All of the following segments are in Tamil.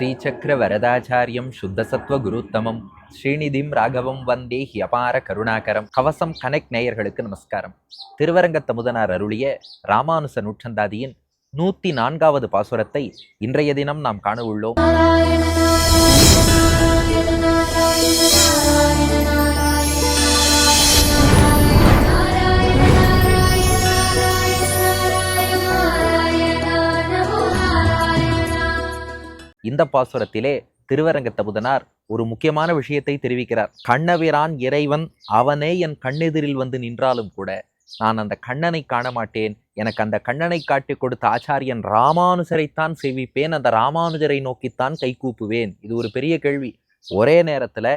ஸ்ரீசக்கர வரதாச்சாரியம் சுத்தசத்வ குருத்தமம். ஸ்ரீநிதிம் ராகவம் வந்தே ஹியபார கருணாகரம். கவசம் கனெக்ட் நேயர்களுக்கு நமஸ்காரம். திருவரங்கத் தமுதனார் அருளிய ராமானுச நூற்றந்தாதியின் நூற்றி நான்காவது பாசுரத்தை இன்றைய தினம் நாம் காண உள்ளோம். இந்த பாசுரத்திலே திருவரங்க தபுதனார் ஒரு முக்கியமான விஷயத்தை தெரிவிக்கிறார். கண்ணபிரான் இறைவன் அவனே என் கண்ணெதிரில் வந்து நின்றாலும் கூட நான் அந்த கண்ணனை காண மாட்டேன் எனக்கு அந்த கண்ணனை காட்டி கொடுத்த ஆச்சாரியன் ராமானுஜரைத்தான் சேவிப்பேன். அந்த ராமானுஜரை நோக்கித்தான் கைகூப்புவேன் இது ஒரு பெரிய கேள்வி. ஒரே நேரத்தில்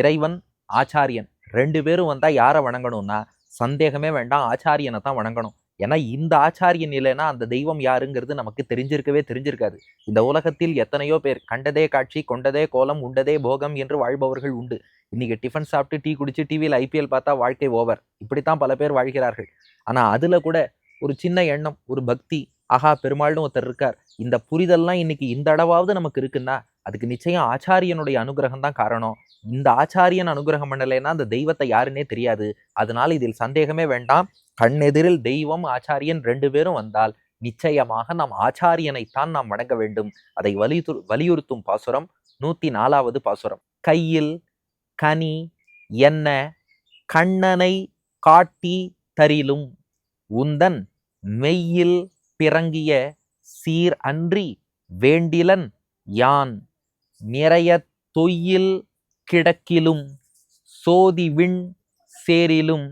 இறைவன் ஆச்சாரியன் ரெண்டு பேரும் வந்தால் யாரை வணங்கணும்னா சந்தேகமே வேண்டாம். ஆச்சாரியனை தான் வணங்கணும். ஏன்னா இந்த ஆச்சாரியன் இல்லைன்னா அந்த தெய்வம் யாருங்கிறது நமக்கு தெரிஞ்சிருக்கவே தெரிஞ்சிருக்காது. இந்த உலகத்தில் எத்தனையோ பேர் கண்டதே காட்சி கொண்டதே கோலம் உண்டதே போகம் என்று வாழ்பவர்கள் உண்டு. இன்னைக்கு டிஃபன் சாப்பிட்டு டீ குடிச்சு டிவியில் ஐபிஎல் பார்த்தா வாழ்க்கை ஓவர். இப்படித்தான் பல பேர் வாழ்கிறார்கள். ஆனால் அதில் கூட ஒரு சின்ன எண்ணம் ஒரு பக்தி ஆஹா பெருமாள்னு ஒருத்தர் இருக்கார். இந்த புரிதல்லாம் இன்னைக்கு இந்த அளவாவது நமக்கு இருக்குன்னா அதுக்கு நிச்சயம் ஆச்சாரியனுடைய அனுகிரகம் தான் காரணம். இந்த ஆச்சாரியன் அனுகிரகம் பண்ணலைன்னா அந்த தெய்வத்தை யாருன்னே தெரியாது. அதனால இதில் சந்தேகமே வேண்டாம். கண்ணெதிரில் தெய்வம் ஆச்சாரியன் ரெண்டு பேரும் வந்தால் நிச்சயமாக நாம் ஆச்சாரியனைத்தான் நாம் வணங்க வேண்டும். அதை வலியுறு வலியுறுத்தும் பாசுரம் நூத்தி நாலாவது பாசுரம். கையில் கனி என்ன கண்ணனை காட்டி தரிலும். உந்தன் மெய்யில் பிறங்கிய சீர் அன்றி வேண்டிலன் யான். நிறைய தொய்யில் கிடக்கிலும் சோதிவிண் சேரிலும்.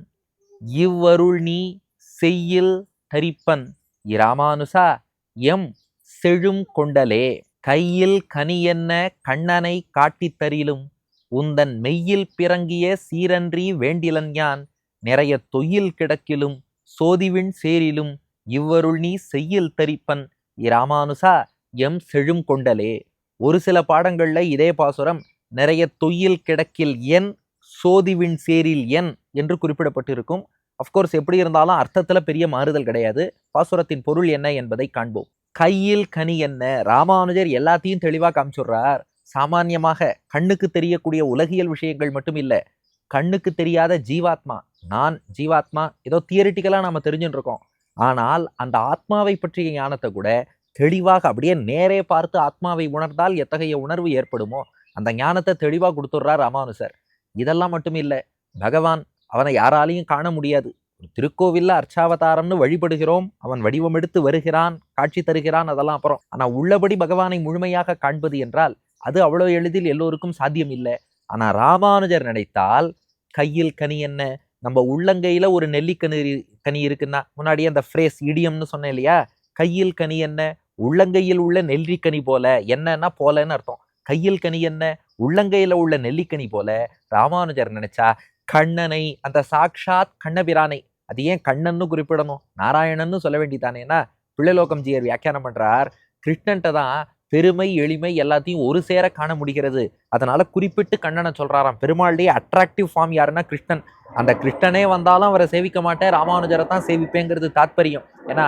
இவ்வருள் நீ செய்யில் தரிப்பன். இராமானுசா எம் செழும் கொண்டலே கையில் கனியென்ன கண்ணனை காட்டித் தரிலும். உந்தன் மெய்யில் பிறங்கிய சீரன்றி வேண்டிலன் யான் நிறைய தொய்யில் கிடக்கிலும் சோதிவின் சேரிலும் இவ்வருள் நீ செய்யில் தரிப்பன். இராமானுசா எம் செழும் கொண்டலே. ஒரு சில பாடங்கள்ல இதே பாசுரம் நிறைய தொய்யில் கிடக்கில் என் சோதிவின் சேரில் என் என்று குறிப்பிடப்பட்டிருக்கும். அஃப்கோர்ஸ் எப்படி இருந்தாலும் அர்த்தத்தில் பெரிய மாறுதல் கிடையாது. பாசுரத்தின் பொருள் என்ன என்பதை காண்போம். கையில் கனி என்ன? ராமானுஜர் எல்லாத்தையும் தெளிவாக காமிச்சுடுறார். சாமானியமாக கண்ணுக்கு தெரியக்கூடிய உலகியல் விஷயங்கள் மட்டும் இல்லை கண்ணுக்கு தெரியாத ஜீவாத்மா. நான் ஜீவாத்மா ஏதோ தியரிட்டிக்கலாக நாம் தெரிஞ்சுட்டு இருக்கோம் ஆனால் அந்த ஆத்மாவை பற்றிய ஞானத்தை கூட தெளிவாக அப்படியே நேரே பார்த்து ஆத்மாவை உணர்ந்தால் எத்தகைய உணர்வு ஏற்படுமோ அந்த ஞானத்தை தெளிவாக கொடுத்துட்றார் ராமானுசர் இதெல்லாம் மட்டும் இல்லை பகவான் அவனை யாராலையும் காண முடியாது. திருக்கோவிலில் திருக்கோவில்ல அர்ச்சாவதாரம்னு வழிபடுகிறோம். அவன் வடிவம் எடுத்து வருகிறான் காட்சி தருகிறான் அதெல்லாம் அப்புறம். ஆனா உள்ளபடி பகவானை முழுமையாக காண்பது என்றால் அது அவ்வளவு எளிதில் எல்லோருக்கும் சாத்தியம் இல்லை. ஆனா ராமானுஜர் நினைத்தால் கையில் கனி என்ன? நம்ம உள்ளங்கையில ஒரு நெல்லிக்கனி கனி இருக்குன்னா முன்னாடியே அந்த ஃப்ரேஸ் இடியம்னு சொன்னேன் இல்லையா? கையில் கனி என்ன? உள்ளங்கையில் உள்ள நெல்லிக்கனி போல என்னன்னா போலன்னு அர்த்தம். கையில் கனி என்ன? உள்ளங்கையில உள்ள நெல்லிக்கனி போல ராமானுஜர் நினைச்சா கண்ணனை அந்த சாக்ஷாத் கண்ணபிரானை. அது ஏன் கண்ணன்னு குறிப்பிடணும்? நாராயணன்னு சொல்ல வேண்டிதானேன்னா பிள்ளைலோகம் ஜியர் வியாக்கியானம் பண்றார். கிருஷ்ணன்ட்ட தான் பெருமை எளிமை எல்லாத்தையும் ஒரு சேர காண முடிகிறது. அதனால குறிப்பிட்டு கண்ணனை சொல்றாராம். பெருமாளுடைய அட்ராக்டிவ் ஃபார்ம் யாருன்னா கிருஷ்ணன். அந்த கிருஷ்ணனே வந்தாலும் அவரை சேவிக்க மாட்டேன். ராமானுஜரை தான் சேவிப்பேங்கிறது தாத்பரியம். ஏன்னா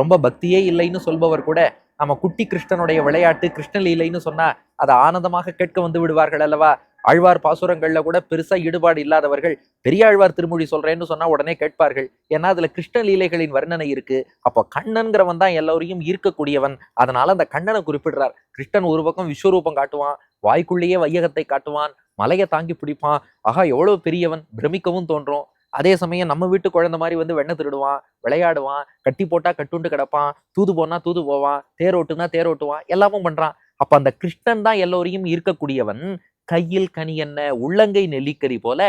ரொம்ப பக்தியே இல்லைன்னு சொல்பவர் கூட நம்ம குட்டி கிருஷ்ணனுடைய விளையாட்டு கிருஷ்ணன் இல்லைன்னு சொன்னா அதை ஆனந்தமாக கேட்க வந்து விடுவார்கள் அல்லவா? ஆழ்வார் பாசுரங்கள்ல கூட பெருசா ஈடுபாடு இல்லாதவர்கள் பெரியாழ்வார் திருமொழி சொல்றேன்னு சொன்னா உடனே கேட்பார்கள். ஏன்னா அதுல கிருஷ்ண லீலைகளின் வர்ணனை இருக்கு. அப்போ கண்ணன்கிறவன் தான் எல்லோரையும் ஈர்க்கக்கூடியவன். அதனால அந்த கண்ணனை குறிப்பிடுறார். கிருஷ்ணன் ஒரு பக்கம் விஸ்வரூபம் காட்டுவான் வாய்க்குள்ளேயே வையகத்தை காட்டுவான் மலையை தாங்கி பிடிப்பான். ஆகா எவ்வளவு பெரியவன் பிரமிக்கவும் தோன்றும். அதே சமயம் நம்ம வீட்டு குழந்தை மாதிரி வந்து வெண்ணெய் திருடுவான் விளையாடுவான் கட்டி போட்டா கட்டுண்டு கிடப்பான் தூது போனா தூது போவான் தேரோட்டுனா தேரோட்டுவான் எல்லாமும் பண்றான். அப்ப அந்த கிருஷ்ணன் தான் எல்லோரையும் ஈர்க்கக்கூடியவன் கையில் கனி என்ன? உள்ளங்கை நெல்லிக்கறி போல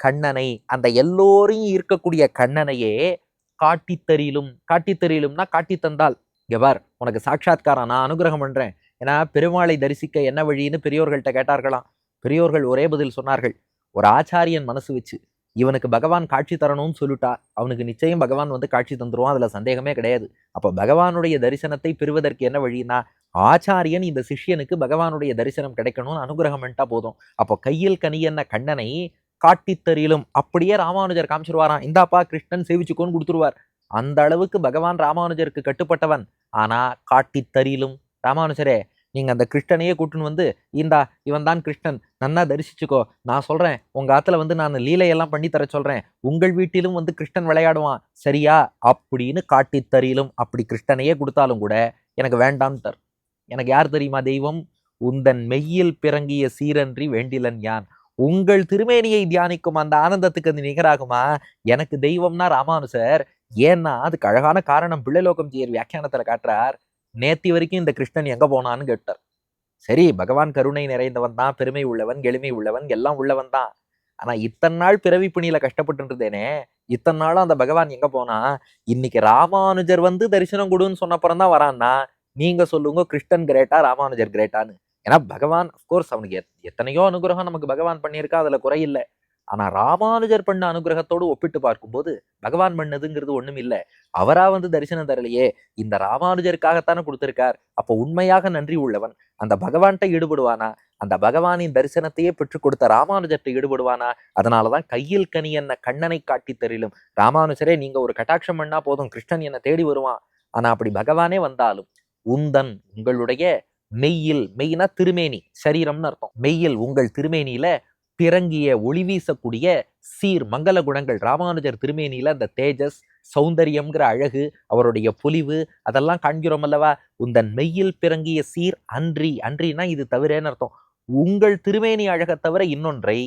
கண்ணனை அந்த எல்லோரையும் இருக்கக்கூடிய கண்ணனையே காட்டித்தறியிலும் காட்டித்தறியிலும்னா காட்டி தந்தால் எவர் உனக்கு சாட்சாத்காரம் நான் அனுகிரகம் பண்றேன். ஏன்னா பெருமாளை தரிசிக்க என்ன வழின்னு பெரியோர்கள்ட்ட கேட்டார்களாம். பெரியோர்கள் ஒரே பதில் சொன்னார்கள். ஒரு ஆச்சாரியன் மனசு வச்சு. இவனுக்கு பகவான் காட்சி தரணும்னு சொல்லிட்டா அவனுக்கு நிச்சயம் பகவான் வந்து காட்சி தந்துருவான் அதில் சந்தேகமே கிடையாது. அப்போ பகவானுடைய தரிசனத்தை பெறுவதற்கு என்ன வழின்னா ஆச்சாரியன் இந்த சிஷ்யனுக்கு பகவானுடைய தரிசனம் கிடைக்கணும்னு அனுகிரகம் பண்ணிட்டா போதும். அப்போ கையில் கனியன்ன கண்ணனை காட்டித்தறியிலும் அப்படியே ராமானுஜர் காமிச்சிருவாராம் இந்தாப்பா கிருஷ்ணன் சேவிச்சுக்கோன்னு கொடுத்துருவார். அந்த அளவுக்கு பகவான் ராமானுஜருக்கு கட்டுப்பட்டவன். ஆனால் காட்டித்தறியிலும் ராமானுஜரே நீங்கள் அந்த கிருஷ்ணனையே கூட்டுன்னு வந்து இந்தா இவன் தான் கிருஷ்ணன். நன்னா தரிசிச்சுக்கோ. நான் சொல்கிறேன் உங்கள் ஆற்றுல வந்து நான் லீலையெல்லாம் பண்ணி தர சொல்கிறேன் உங்கள் வீட்டிலும் வந்து கிருஷ்ணன் விளையாடுவான். சரியா? அப்படின்னு காட்டித் தரியிலும் அப்படி கிருஷ்ணனையே கொடுத்தாலும் கூட எனக்கு வேண்டாம்ட்டார் எனக்கு யார் தெரியுமா தெய்வம்? உந்தன் மெய்யில் பிறங்கிய சீரன்றி வேண்டிலன் யான். உங்கள் திருமேனியை தியானிக்கும் அந்த ஆனந்தத்துக்கு அது நிகராகுமா? எனக்கு தெய்வம்னா ராமானுசர். ஏன்னா அதுக்கு அழகான காரணம் பிள்ளைலோகம் ஜீயர் வியாக்கியானத்தில் காட்டுறார். நேத்தி வரைக்கும் இந்த கிருஷ்ணன் எங்க போனான்னு கேட்டார். சரி பகவான் கருணை நிறைந்தவன் தான் பெருமை உள்ளவன் எளிமை உள்ளவன் எல்லாம் உள்ளவன் தான். ஆனா இத்தனை நாள் பிறவி பிணியில் கஷ்டப்பட்டு இருந்தேனே இத்தனை நாளும் அந்த பகவான் எங்க போனா இன்னைக்கு ராமானுஜர் வந்து தரிசனம் கொடுன்னு சொன்னப்புறம் தான் வரான்னா நீங்க சொல்லுங்க கிருஷ்ணன் கிரேட்டா ராமானுஜர் கிரேட்டான்னு. ஏன்னா பகவான் அஃப்கோர்ஸ் அவனுக்கு எத்- எத்தனையோ அனுகிரகம் நமக்கு பகவான் பண்ணியிருக்கா அதுல குறையில்லை ஆனா ராமானுஜர் பண்ண அனுகிரகத்தோடு ஒப்பிட்டு பார்க்கும்போது பகவான் பண்ணதுங்கிறது ஒண்ணும் இல்லை. அவரா வந்து தரிசனம் தரலையே இந்த ராமானுஜருக்காகத்தானே கொடுத்துருக்கார். அப்போ உண்மையாக நன்றி உள்ளவன். அந்த பகவான்கிட்ட ஈடுபடுவானா? அந்த பகவானின் தரிசனத்தையே பெற்றுக் கொடுத்த ராமானுஜர்கிட்ட ஈடுபடுவானா? அதனாலதான் கையில் கனி என்ன கண்ணனை காட்டி தரிலும். ராமானுஜரே நீங்க ஒரு கட்டாட்சம் பண்ணா போதும். கிருஷ்ணன் என்னை தேடி வருவான். ஆனா அப்படி பகவானே வந்தாலும் உந்தன் உங்களுடைய மெய்யில் மெய்னா திருமேனி சரீரம்னு அர்த்தம். மெய்யில் உங்கள் திருமேனியில பிறங்கிய ஒளி வீசக்கூடிய சீர் மங்கள குணங்கள். ராமானுஜர் திருமேனியில் அந்த தேஜஸ் சௌந்தரியம்ங்கிற அழகு அவருடைய பொலிவு அதெல்லாம் காண்கிறோம் அல்லவா? உந்தன் மெய்யில் பிறங்கிய சீர் அன்றி அன்றினா இது தவிரேன்னு அர்த்தம். உங்கள் திருமேனி அழகை தவிர இன்னொன்றை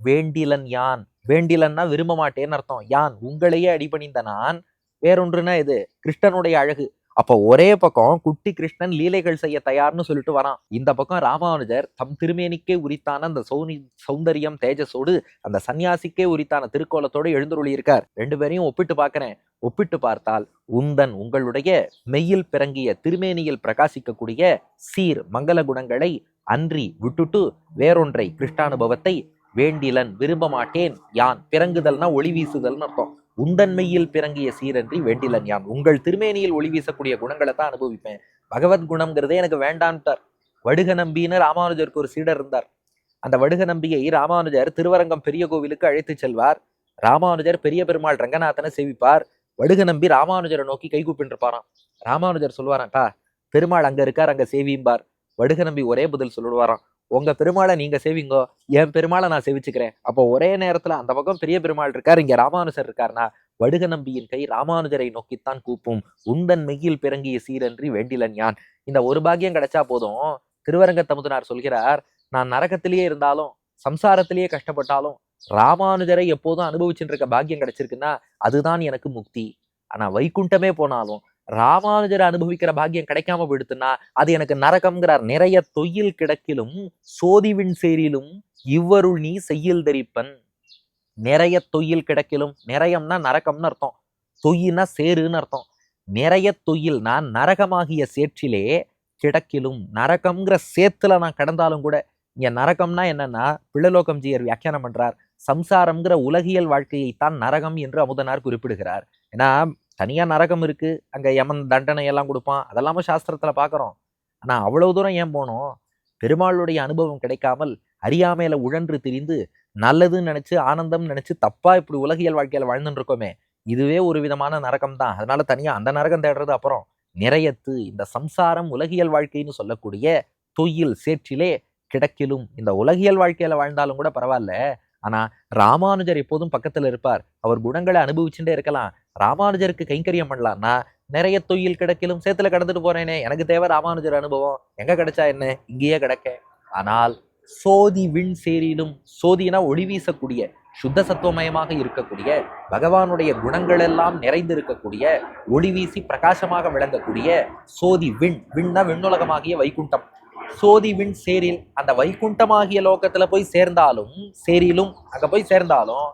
வேண்டிலன் யான் வேண்டிலன்னா விரும்ப மாட்டேன்னு அர்த்தம். யான் உங்களையே அடிபணிந்த நான் வேறொன்றுனா இது கிருஷ்ணனுடைய அழகு. அப்போ ஒரே பக்கம் குட்டி கிருஷ்ணன் லீலைகள் செய்ய தயார்னு சொல்லிட்டு வரான். இந்த பக்கம் ராமானுஜர் தம் திருமேனிக்கே உரித்தான அந்த சௌனி சௌந்தரியம் தேஜஸோடு அந்த சன்னியாசிக்கே உரித்தான திருக்கோலத்தோடு எழுந்துருளி இருக்கார் ரெண்டு பேரையும் ஒப்பிட்டு பார்க்கிறேன். ஒப்பிட்டு பார்த்தால் உந்தன் உங்களுடைய மெய்யில் பிறங்கிய திருமேனியில் பிரகாசிக்கக்கூடிய சீர் மங்கள குணங்களை அன்றி விட்டுட்டு வேறொன்றை கிருஷ்டானுபவத்தை வேண்டிலன் விரும்ப மாட்டேன். யான் பிறங்குதல்னா ஒளி வீசுதல்னு அர்த்தம். உந்தன்மையில் பிறங்கிய சீரன்றி வேண்டிலன் யான் உங்கள் திருமேனியில் ஒளி வீசக்கூடிய குணங்களை தான் அனுபவிப்பேன். பகவத் குணம்ங்கிறதே எனக்கு வேண்டான்ட்டார். வடுக நம்பின்னு ராமானுஜருக்கு ஒரு சீடர் இருந்தார். அந்த வடுக நம்பியை ராமானுஜர் திருவரங்கம் பெரிய கோவிலுக்கு அழைத்து செல்வார். ராமானுஜர் பெரிய பெருமாள் ரங்கநாதனை சேவிப்பார். வடுக நம்பி ராமானுஜரை நோக்கி கைகூப்பின்றிருப்பாராம் ராமானுஜர் சொல்லுவாராம்ப்பா பெருமாள் அங்க இருக்கார் அங்க சேவியும்பார். வடுக நம்பி ஒரே பதில் சொல்லிடுவாராம் உங்க பெருமாளை நீங்க சேவிங்கோ என் பெருமாளை நான் சேவிச்சுக்கிறேன். அப்போ ஒரே நேரத்துல அந்த பக்கம் பெரிய பெருமாள் இருக்கார் இங்க ராமானுஜர் இருக்காருனா வடுக நம்பியின் கை ராமானுஜரை நோக்கித்தான் கூப்பும். உந்தன் மெய்யில் பிறங்கிய சீரன்றி வேண்டிலன் யான். இந்த ஒரு பாக்கியம் கிடைச்சா போதும். திருவரங்க தமுதனார் சொல்கிறார் நான் நரகத்திலேயே இருந்தாலும் சம்சாரத்திலேயே கஷ்டப்பட்டாலும் ராமானுஜரை எப்போதும் அனுபவிச்சுட்டு இருக்க பாக்கியம் கிடைச்சிருக்குன்னா அதுதான் எனக்கு முக்தி. ஆனா வைகுண்டமே போனாலும் ராமானுஜர் அனுபவிக்கிற பாக்கியம் கிடைக்காம போயிடுத்துன்னா அது எனக்கு நரகம்ங்கிறார். நிறைய தொயில் கிடக்கிலும் சோதிவின் சேரிலும் இவ்வருள் நீ செய்யில் தரிப்பன். நிறைய தொயில் கிடக்கிலும் நிறையம்னா நரகம்னு அர்த்தம். தொய்யினா சேருன்னு அர்த்தம். நிறைய தொயில் நான் நரகமாகிய சேற்றிலே கிடக்கிலும் நரகம்ங்கிற சேத்துல நான் கடந்தாலும் கூட இங்க நரகம்னா என்னன்னா பிள்ளலோகம் ஜீயர் வியாக்கியானம் பண்றார். சம்சாரம்ங்கிற உலகியல் வாழ்க்கையைத்தான் நரகம் என்று அமுதனார் குறிப்பிடுகிறார். ஏன்னா தனியாக நரகம் இருக்குது அங்கே யமன் தண்டனை எல்லாம் கொடுப்பான். அதெல்லாம சாஸ்திரத்தில் பார்க்குறோம் ஆனால் அவ்வளவு தூரம் ஏன் போனோம்? பெருமாளுடைய அனுபவம் கிடைக்காமல் அறியாமையில உழன்று திரிந்து நல்லதுன்னு நினச்சி ஆனந்தம் நினச்சி தப்பாக இப்படி உலகியல் வாழ்க்கையில் வாழ்ந்துட்டு இருக்கோமே. இதுவே ஒரு விதமான நரகம் தான். அதனால தனியாக அந்த நரகம் தேடுறது அப்புறம் நிறையத்து இந்த சம்சாரம் உலகியல் வாழ்க்கைன்னு சொல்லக்கூடிய தொயில் சேற்றிலே கிடக்கிலும். இந்த உலகியல் வாழ்க்கையில் வாழ்ந்தாலும் கூட பரவாயில்ல. ஆனா ராமானுஜர் எப்போதும் பக்கத்துல இருப்பார். அவர் குணங்களை அனுபவிச்சுட்டே இருக்கலாம். ராமானுஜருக்கு கைங்கரியம் பண்ணலாம்னா நிறைய தொய்யில் கிடக்கிலும் சேத்துல கடந்துட்டு போறேனே எனக்கு தேவை ராமானுஜர் அனுபவம். எங்க கிடைச்சா என்ன? இங்கேயே கிடக்க ஆனால் சோதி விண் சேரிலும் சோதினா ஒளி வீசக்கூடிய சுத்த சத்துவமயமாக இருக்கக்கூடிய பகவானுடைய குணங்கள் எல்லாம் நிறைந்திருக்கக்கூடிய ஒளி வீசி பிரகாசமாக விளங்கக்கூடிய சோதி விண். விண்ணா விண்ணுலகமாகிய வைகுண்டம். சோதி விண் சேரில் அந்த வைகுண்டமாகிய லோகத்துல போய் சேர்ந்தாலும் சேரிலும் அங்க போய் சேர்ந்தாலும்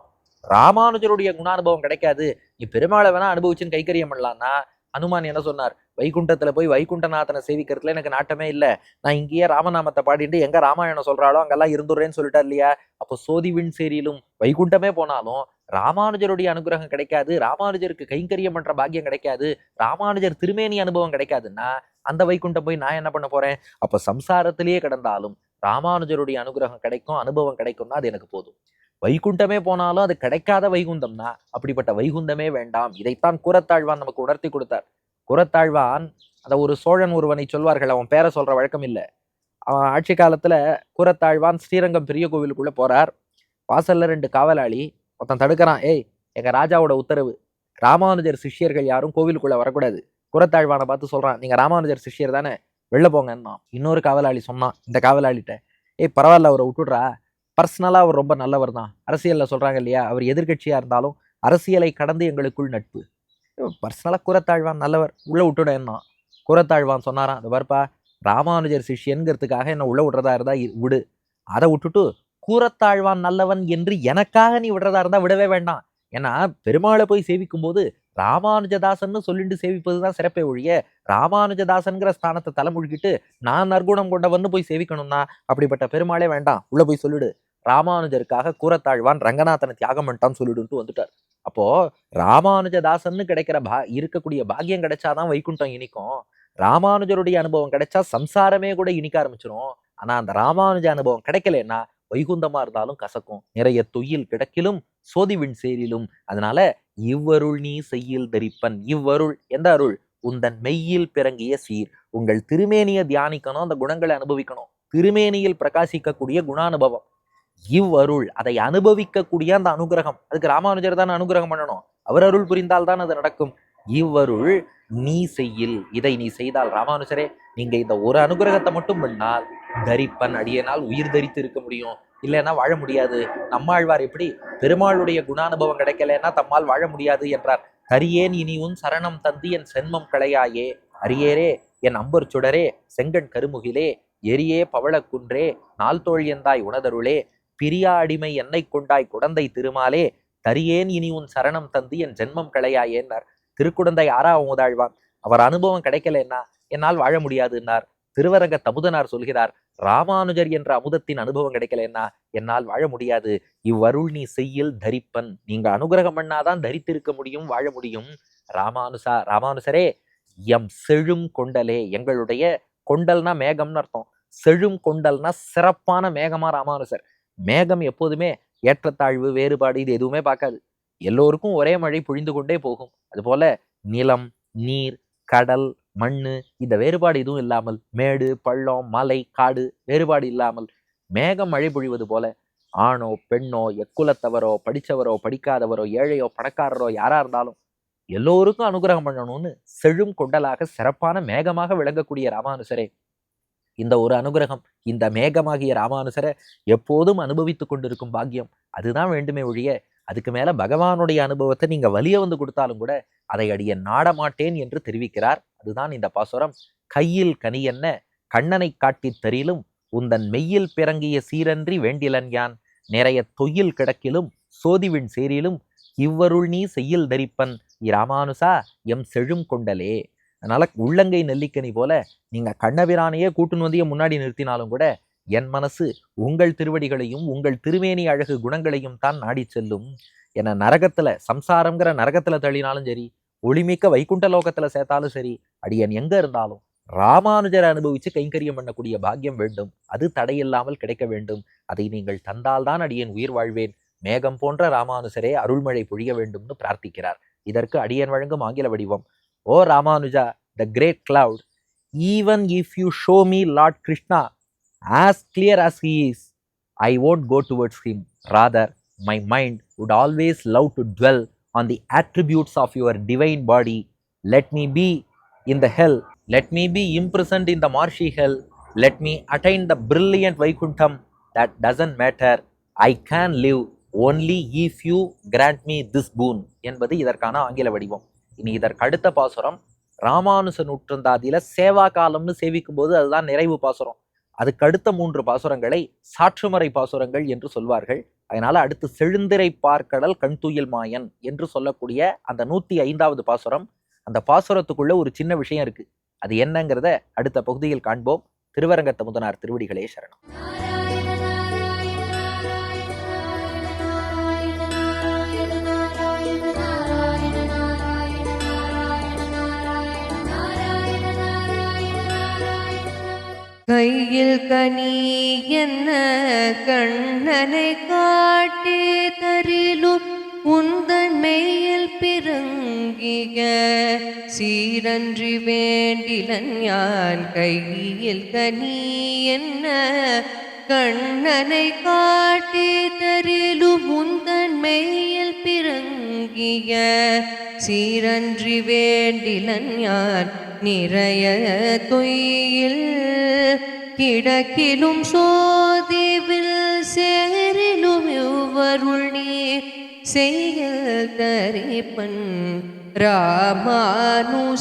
ராமானுஜருடைய குணானுபவம் கிடைக்காது. நீ பெருமாளை வேணா அனுபவிச்சுன்னு கைக்கரியம் பண்ணலான்னா அனுமான் என்ன சொன்னார்? வைகுண்டத்துல போய் வைகுண்டநாதனை சேவிக்கிறதுல எனக்கு நாட்டமே இல்லை. நான் இங்கேயே ராமநாமத்தை பாடிட்டு எங்க ராமாயணம் சொல்றாளோ அங்கெல்லாம் இருந்துடுறேன்னு சொல்லிட்டார் இல்லையா? அப்போ சோதி விண் சேரியிலும் வைகுண்டமே போனாலும் ராமானுஜருடைய அனுகிரகம் கிடைக்காது. ராமானுஜருக்கு கைங்கரியம் பண்ற பாக்கியம் கிடைக்காது. ராமானுஜர் திருமேனி அனுபவம் கிடைக்காதுன்னா அந்த வைகுண்டம் போய் நான் என்ன பண்ண போறேன்? அப்ப சம்சாரத்திலேயே கிடந்தாலும் ராமானுஜருடைய அனுகிரகம் கிடைக்கும் அனுபவம் கிடைக்கும்னா அது எனக்கு போதும். வைகுண்டமே போனாலும் அது கிடைக்காத வைகுந்தம்னா அப்படிப்பட்ட வைகுந்தமே வேண்டாம். இதைத்தான் கூரத்தாழ்வான் நமக்கு உணர்த்தி கொடுத்தார். கூரத்தாழ்வான் அந்த ஒரு சோழன் ஒருவனை சொல்வார்கள் அவன் பேரை சொல்ற வழக்கம் இல்லை. அவன் ஆட்சி காலத்துல கூரத்தாழ்வான் ஸ்ரீரங்கம் பெரிய கோவிலுக்குள்ள போறார். வாசல்ல ரெண்டு காவலாளி ஒருத்தன் தடுக்கிறான் ஏய் எங்க ராஜாவோட உத்தரவு. ராமானுஜர் சிஷ்யர்கள் யாரும் கோவிலுக்குள்ள வரக்கூடாது. குரத்தாழ்வானை பார்த்து சொல்றான் நீங்க ராமானுஜர் சிஷ்யர் தானே? வெளில போங்கன்னா இன்னொரு காவலாளி சொன்னான் இந்த காவலாளிகிட்ட ஏய் பரவாயில்ல அவரை விட்டுடுறா. பர்சனலாக அவர் ரொம்ப நல்லவர் தான். அரசியலில் சொல்கிறாங்க இல்லையா? அவர் எதிர்கட்சியாக இருந்தாலும் அரசியலை கடந்து எங்களுக்குள் நட்பு. பர்சனலாக குரத்தாழ்வான் நல்லவர். உள்ளே விட்டுடன்னா குரத்தாழ்வான் சொன்னாரான் அது வரப்பா ராமானுஜர் சிஷ்யனுங்கிறதுக்காக என்ன உள்ளே விடுறதா இருந்தால் விடு. அதை விட்டுட்டு கூரத்தாழ்வான் நல்லவன் என்று எனக்காக நீ விடுறதா இருந்தா விடவே வேண்டாம். ஏன்னா பெருமாளை போய் சேவிக்கும் போது ராமானுஜதாசன்னு சொல்லிட்டு சேவிப்பது தான் சிறப்பே ஒழிய ராமானுஜதாசன்கிற ஸ்தானத்தை தலைமுழுகிட்டு நான் நற்குணம் கொண்டவன் போய் சேவிக்கணும்னா அப்படிப்பட்ட பெருமாளே வேண்டாம். உள்ள போய் சொல்லிடு. ராமானுஜருக்காக கூரத்தாழ்வான் ரங்கநாதனை தியாகம் பண்ணிட்டான்னு சொல்லிடுன்ட்டு வந்துட்டார். அப்போ ராமானுஜதாசன்னு கிடைக்கிற பா இருக்கக்கூடிய பாக்கியம் கிடைச்சாதான் வைகுண்டம் இனிக்கும். ராமானுஜருடைய அனுபவம் கிடைச்சா சம்சாரமே கூட இனிக்க ஆரம்பிச்சிடும் ஆனா அந்த ராமானுஜ அனுபவம் கிடைக்கலன்னா வைகுந்தமா இருந்தாலும் கசக்கும். நிறைய தொயில் கிடக்கிலும் சோதிவின் சேரிலும். அதனால இவ்வருள் நீ செய்யில் தரிப்பன் இவ்வருள் எந்த அருள்? உந்தன் மெய்யில் பிறங்கிய சீர். உங்கள் திருமேனியை தியானிக்கணும் அந்த குணங்களை அனுபவிக்கணும். திருமேனியில் பிரகாசிக்கக்கூடிய குணானுபவம். இவ்வருள் அதை அனுபவிக்கக்கூடிய அந்த அனுகிரகம். அதுக்கு ராமானுஜர் தான் அனுகிரகம் பண்ணணும். அவர் அருள் புரிந்தால் தான் அது நடக்கும். இவ்வருள் நீ செய்யில். இதை நீ செய்தால் ராமானுஜரே நீங்க இந்த ஒரு அனுகிரகத்தை மட்டும் பண்ணால் தரிப்பன் அடியனால் உயிர் தரித்து இருக்க முடியும். இல்லைன்னா வாழ முடியாது. நம்மாழ்வார் எப்படி? பெருமாளுடைய குணானுபவம் கிடைக்கலன்னா தம்மால் வாழ முடியாது என்றார். தரியேன் இனி உன் சரணம் தந்தி என் சென்மம் களையாயே. அரியேரே என் அம்பர் சுடரே செங்கண் கருமுகிலே எரியே பவளக்குன்றே நாள் தோழியந்தாய் உணதருளே பிரியா அடிமை என்னை கொண்டாய் குடந்தை திருமாலே தரியேன் இனி உன் சரணம் தந்தி என் ஜென்மம் களையாயேன்னார். திருக்குடந்தை ஆறாவும் உதாழ்வான் அவர் அனுபவம் கிடைக்கலன்னா என்னால் வாழ முடியாதுன்னார். திருவரங்க தமுதனார் சொல்கிறார் ராமானுஜர் என்ற அமுதத்தின் அனுபவம் கிடைக்கலன்னா என்னால் வாழ முடியாது. இவ்வருள் நீ செய்யில் தரிப்பன். நீங்க அனுகிரகம் பண்ணாதான் தரித்திருக்க முடியும் வாழ முடியும். ராமானுசா ராமானுசரே எம் செழும் கொண்டலே. எங்களுடைய கொண்டல்னா மேகம்னு அர்த்தம். செழும் கொண்டல்னா சிறப்பான மேகமா ராமானுசர். மேகம் எப்போதுமே ஏற்றத்தாழ்வு வேறுபாடு இது எதுவுமே பார்க்காது. எல்லோருக்கும் ஒரே மழை பொழிந்து கொண்டே போகும். அதுபோல நிலம் நீர் கடல் மண்ணு இந்த வேறுபாடு எதுவும் இல்லாமல் மேடு பள்ளம் மலை காடு வேறுபாடு இல்லாமல் மேகம் மழை பொழிவது போல ஆணோ பெண்ணோ எக்குலத்தவரோ படிச்சவரோ படிக்காதவரோ ஏழையோ பணக்காரரோ யாரா இருந்தாலும் எல்லோருக்கும் அனுகிரகம் பண்ணணும்னு செழும் கொண்டலாக சிறப்பான மேகமாக விளங்கக்கூடிய ராமானுசரே. இந்த ஒரு அனுகிரகம் இந்த மேகமாகிய ராமானுசரை எப்போதும் அனுபவித்து கொண்டிருக்கும் பாக்கியம். அதுதான் வேண்டுமே ஒழிய அதுக்கு மேல பகவானுடைய அனுபவத்தை நீங்க வலிய வந்து கொடுத்தாலும் கூட அதை அடிய நாடமாட்டேன் என்று தெரிவிக்கிறார் அதுதான் இந்த பாசுரம். கையில் கனி என்ன? கண்ணனை காட்டித் தரிலும் உந்தன் மெய்யில் பிறங்கிய சீரன்றி வேண்டிலன் யான்? நிறைய தொயில் கிடக்கிலும் சோதிவின் சேரிலும் இவ்வருள் நீ செய்யில் தரிப்பன். இராமானுசா எம் செழும் கொண்டலே. அதனால உள்ளங்கை நெல்லிக்கனி போல நீங்க கண்ணபிரானையே கூட்டுன்னு வந்திய முன்னாடி நிறுத்தினாலும் கூட என் மனசு உங்கள் திருவடிகளையும் உங்கள் திருமேனி அழகு குணங்களையும் தான் நாடி செல்லும். என நரகத்துல சம்சாரம்ங்கிற நரகத்துல தள்ளினாலும் சரி ஒளிமிக்க வைகுண்ட லோகத்துல சேர்த்தாலும் சரி அடியன் எங்க இருந்தாலும் ராமானுஜரை அனுபவிச்சு கைங்கரியம் பண்ணக்கூடிய பாக்கியம் வேண்டும். அது தடையில்லாமல் கிடைக்க வேண்டும். அதை நீங்கள் தந்தால்தான் அடியேன் உயிர் வாழ்வேன். மேகம் போன்ற ராமானுஜரே அருள்மழை பொழிய வேண்டும்னு பிரார்த்திக்கிறார். இதற்கு அடியன் வழங்கும் ஆங்கில வடிவம் O Ramanuja the great cloud even if you show me lord Krishna as clear as he is I won't go towards him rather my mind would always love to dwell on the attributes of your divine body. Let me be in the hell. Let me be imprisoned in the marshy hell. Let me attain the brilliant Vaikuntham. That doesn't matter. I can live only if you grant me this boon. என்பது இதற்கான ஆங்கில வடிவம் இனி இதற்கு அடுத்த பாசுரம் ராமானுச நூற்றந்தாதியில சேவா காலம்னு சேவிக்கும் போது அதுதான் நிறைவு பாசுரம் அதுக்கு அடுத்த மூன்று பாசுரங்களை சாற்றுமறை பாசுரங்கள் என்று சொல்வார்கள் அதனால அடுத்து செழுந்திரை பார்க்கடல் கண்துயில் மாயன் என்று சொல்லக்கூடிய அந்த நூத்தி ஐந்தாவது பாசுரம் அந்த பாசுரத்துக்குள்ள ஒரு சின்ன விஷயம் இருக்கு. அது என்னங்கிறத அடுத்த பகுதியில் காண்போம். திருவரங்கத்த முதனார் திருவடிகளே சரணம். கையில் கனி என்ன கண்ணனை காட்டி தரிலும் உந்தன் மெய்யில் பிறங்கிய சீரன்றி வேண்டிலன் யான் கையில் கனி என்ன கண்ணனை காட்டி தரிலும் உந்தன் பிறங்க பிறங்கிய சீரன்றி வேண்டிலன் யான் நிறைய தொயில் கிடக்கிலும் சோதிவில் சேரிலும் இவ்வருள் நீ செய்ய தரிப்பன் ராமானுசாயன்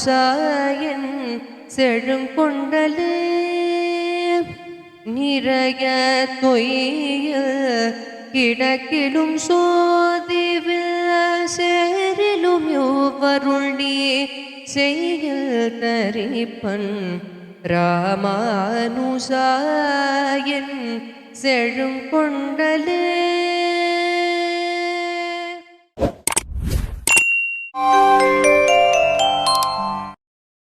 செழுங்கொண்டலே நிறைய தொய்ய கிடக்கிலும் சோதிவில் சேரிலும் இவ்வருள் நீ செய்ய தரிப்பன் ராமானுசாயன் செழுங்கொண்டலே